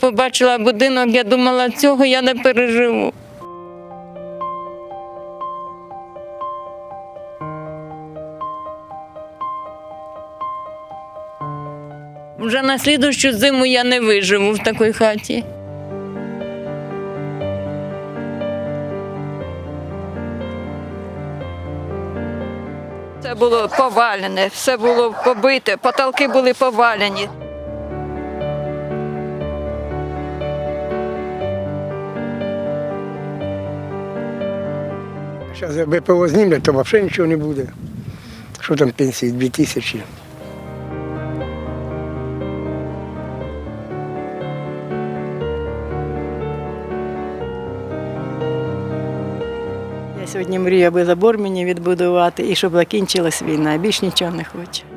Побачила будинок, я думала, цього я не переживу. Вже на слідущу зиму я не виживу в такій хаті. Все було повалене, все було побите, потолки були повалені. Зараз ВПО знімлять, то взагалі нічого не буде. Що там пенсії? Дві тисячі. Я сьогодні мрію, аби забор мені відбудувати і щоб закінчилась війна. Більш нічого не хочу.